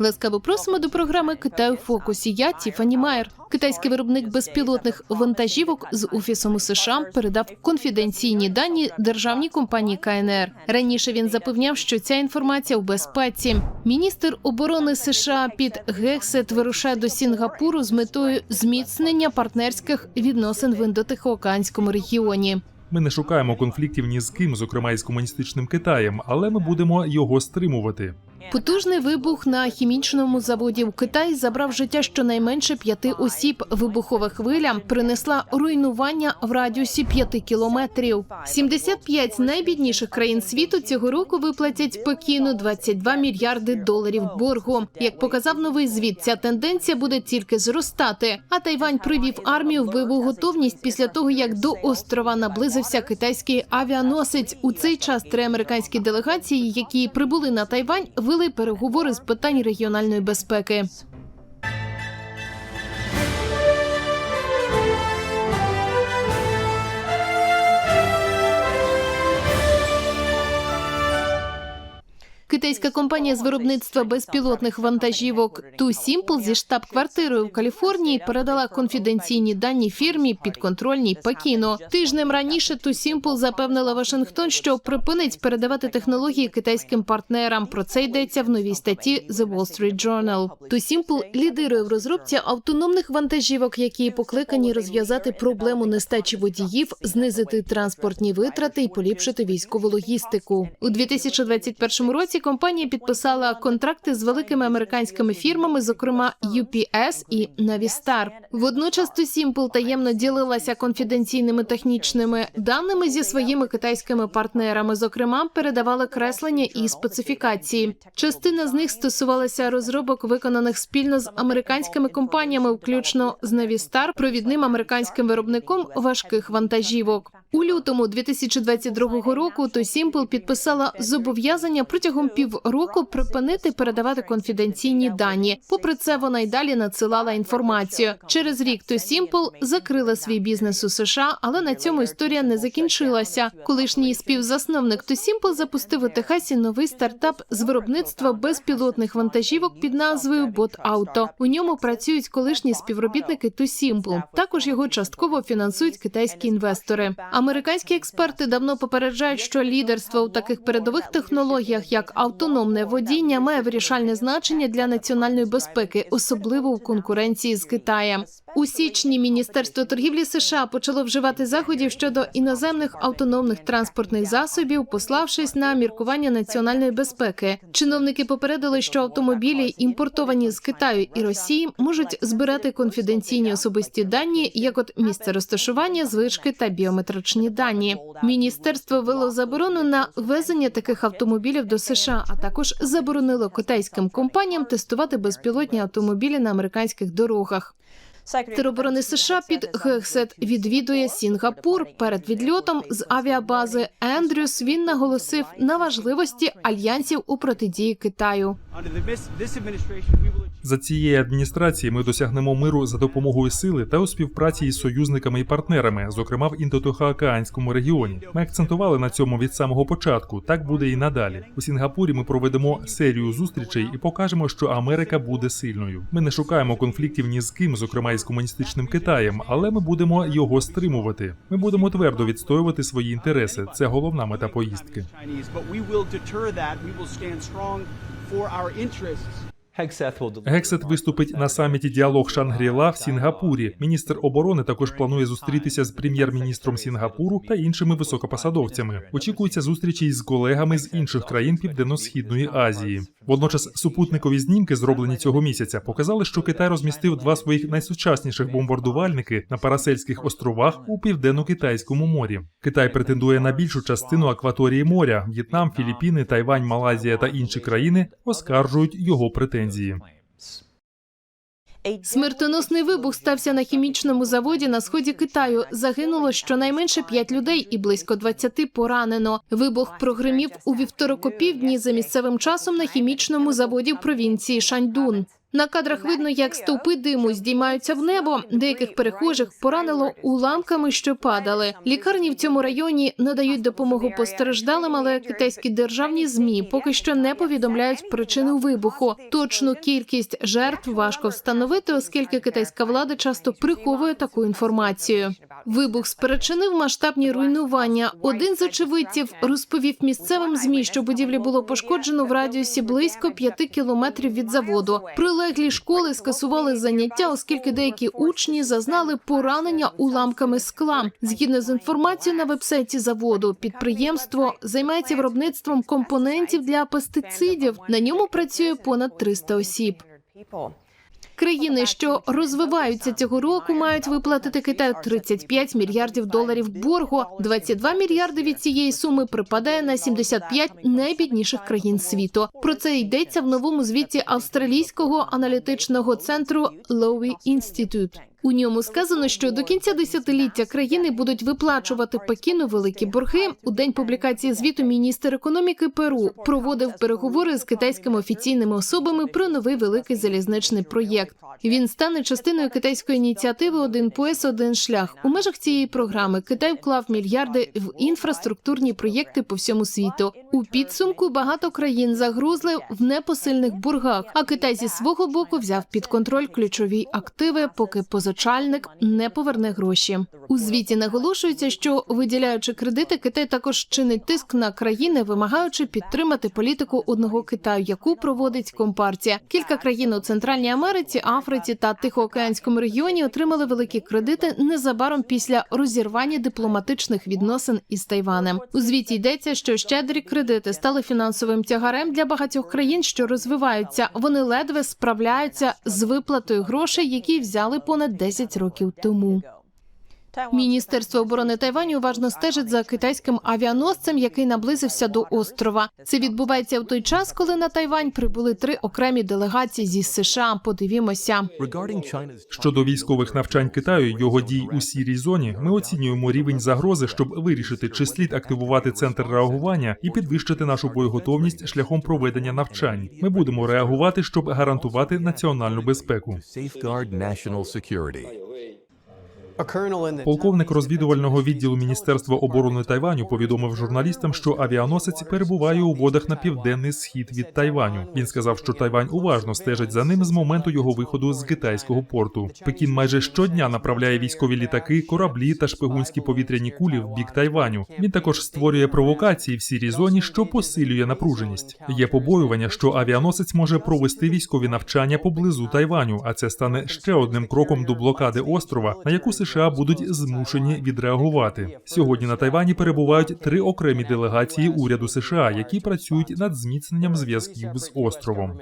Ласкаво просимо до програми Китай у фокусі. Я Тіфані Майер. Китайський виробник безпілотних вантажівок з офісом у США передав конфіденційні дані державній компанії КНР. Раніше він запевняв, що ця інформація у безпеці. Міністр оборони США Піт Гексет вирушає до Сінгапуру з метою зміцнення партнерських відносин в індотихоокеанському регіоні. Ми не шукаємо конфліктів ні з ким, зокрема із комуністичним Китаєм, але ми будемо його стримувати. Потужний вибух на хімічному заводі в Китаї забрав життя щонайменше п'яти осіб. Вибухова хвиля принесла руйнування в радіусі п'яти кілометрів. 75 найбідніших країн світу цього року виплатять Пекіну 22 мільярди доларів боргу. Як показав новий звіт, ця тенденція буде тільки зростати. А Тайвань привів армію в бойову готовність після того, як до острова наблизився китайський авіаносець. У цей час три американські делегації, які прибули на Тайвань, вели переговори з питань регіональної безпеки. Китайська компанія з виробництва безпілотних вантажівок Simple зі штаб-квартирою в Каліфорнії передала конфіденційні дані фірмі підконтрольній Пекіну. Тижнем раніше Simple запевнила Вашингтон, що припинить передавати технології китайським партнерам. Про це йдеться в новій статті The Wall Street Journal. Simple лідирує в розробці автономних вантажівок, які покликані розв'язати проблему нестачі водіїв, знизити транспортні витрати і поліпшити військову логістику. У 2021 році компанія підписала контракти з великими американськими фірмами, зокрема UPS і Navistar. Водночас Simple таємно ділилася конфіденційними технічними даними зі своїми китайськими партнерами. Зокрема, передавали креслення і специфікації. Частина з них стосувалася розробок, виконаних спільно з американськими компаніями, включно з Navistar, провідним американським виробником важких вантажівок. У лютому 2022 року To Simple підписала зобов'язання протягом півроку припинити передавати конфіденційні дані. Попри це, вона й далі надсилала інформацію. Через рік Simple закрила свій бізнес у США, але на цьому історія не закінчилася. Колишній співзасновник Simple запустив у Техасі новий стартап з виробництва безпілотних вантажівок під назвою Bot Auto. У ньому працюють колишні співробітники Simple. Також його частково фінансують китайські інвестори. Американські експерти давно попереджають, що лідерство у таких передових технологіях, як автономне водіння, має вирішальне значення для національної безпеки, особливо у конкуренції з Китаєм. У січні Міністерство торгівлі США почало вживати заходів щодо іноземних автономних транспортних засобів, пославшись на міркування національної безпеки. Чиновники попередили, що автомобілі, імпортовані з Китаю і Росії, можуть збирати конфіденційні особисті дані, як от місце розташування, звички та біометричні дані. Міністерство ввело заборону на ввезення таких автомобілів до США, а також заборонило китайським компаніям тестувати безпілотні автомобілі на американських дорогах. Міністр оборони США під Гексет відвідує Сінгапур. Перед відльотом з авіабази Ендрюс він наголосив на важливості альянсів у протидії Китаю. За цієї адміністрації ми досягнемо миру за допомогою сили та у співпраці із союзниками і партнерами, зокрема в індотихоокеанському регіоні. Ми акцентували на цьому від самого початку. Так буде і надалі. У Сінгапурі ми проведемо серію зустрічей і покажемо, що Америка буде сильною. Ми не шукаємо конфліктів ні з ким, зокрема із комуністичним Китаєм, але ми будемо його стримувати. Ми будемо твердо відстоювати свої інтереси. Це головна мета поїздки. Гексет виступить на саміті діалог Шангріла в Сінгапурі. Міністр оборони також планує зустрітися з прем'єр-міністром Сінгапуру та іншими високопосадовцями. Очікується зустрічі із колегами з інших країн Південно-східної Азії. Водночас супутникові знімки, зроблені цього місяця, показали, що Китай розмістив два своїх найсучасніших бомбардувальники на Парасельських островах у південно-китайському морі. Китай претендує на більшу частину акваторії моря. В'єтнам, Філіппіни, Тайвань, Малайзія та інші країни оскаржують його претензії. Смертоносний вибух стався на хімічному заводі на сході Китаю. Загинуло щонайменше 5 людей і близько 20 поранено. Вибух прогримів у вівторок опівдні за місцевим часом на хімічному заводі в провінції Шаньдун. На кадрах видно, як стовпи диму здіймаються в небо. Деяких перехожих поранило уламками, що падали. Лікарні в цьому районі надають допомогу постраждалим, але китайські державні змі поки що не повідомляють причину вибуху. Точну кількість жертв важко встановити, оскільки китайська влада часто приховує таку інформацію. Вибух спричинив масштабні руйнування. Один з очевидців розповів місцевим змі, що будівлі було пошкоджено в радіусі близько п'яти кілометрів від заводу. Прилеглі школи скасували заняття, оскільки деякі учні зазнали поранення уламками скла. Згідно з інформацією на вебсайті заводу, підприємство займається виробництвом компонентів для пестицидів. На ньому працює понад 300 осіб. Країни, що розвиваються цього року, мають виплатити Китаю 35 мільярдів доларів боргу. 22 мільярди від цієї суми припадає на 75 найбідніших країн світу. Про це йдеться в новому звіті австралійського аналітичного центру Lowy Institute. У ньому сказано, що до кінця десятиліття країни будуть виплачувати Пекіну великі борги. У день публікації звіту міністр економіки Перу проводив переговори з китайськими офіційними особами про новий великий залізничний проєкт. Він стане частиною китайської ініціативи Один пояс, один шлях. У межах цієї програми Китай вклав мільярди в інфраструктурні проєкти по всьому світу. У підсумку багато країн загрузли в непосильних боргах. А Китай зі свого боку взяв під контроль ключові активи, поки позичальник не поверне гроші. У звіті наголошується, що виділяючи кредити, Китай також чинить тиск на країни, вимагаючи підтримати політику одного Китаю, яку проводить компартія. Кілька країн у Центральній Америці, Африці та Тихоокеанському регіоні отримали великі кредити незабаром після розірвання дипломатичних відносин із Тайванем. У звіті йдеться, що щедрі кредити стали фінансовим тягарем для багатьох країн, що розвиваються. Вони ледве справляються з виплатою грошей, які взяли понад 10 років тому. Міністерство оборони Тайваню уважно стежить за китайським авіаносцем, який наблизився до острова. Це відбувається в той час, коли на Тайвань прибули три окремі делегації зі США. Подивімося. Щодо військових навчань Китаю, його дій у сірій зоні, ми оцінюємо рівень загрози, щоб вирішити, чи слід активувати центр реагування і підвищити нашу боєготовність шляхом проведення навчань. Ми будемо реагувати, щоб гарантувати національну безпеку. Полковник розвідувального відділу Міністерства оборони Тайваню повідомив журналістам, що авіаносець перебуває у водах на південний схід від Тайваню. Він сказав, що Тайвань уважно стежить за ним з моменту його виходу з китайського порту. Пекін майже щодня направляє військові літаки, кораблі та шпигунські повітряні кулі в бік Тайваню. Він також створює провокації в сірій зоні, що посилює напруженість. Є побоювання, що авіаносець може провести військові навчання поблизу Тайваню, а це стане ще одним кроком до блокади острова, на яку США будуть змушені відреагувати. Сьогодні на Тайвані перебувають три окремі делегації уряду США, які працюють над зміцненням зв'язків з островом.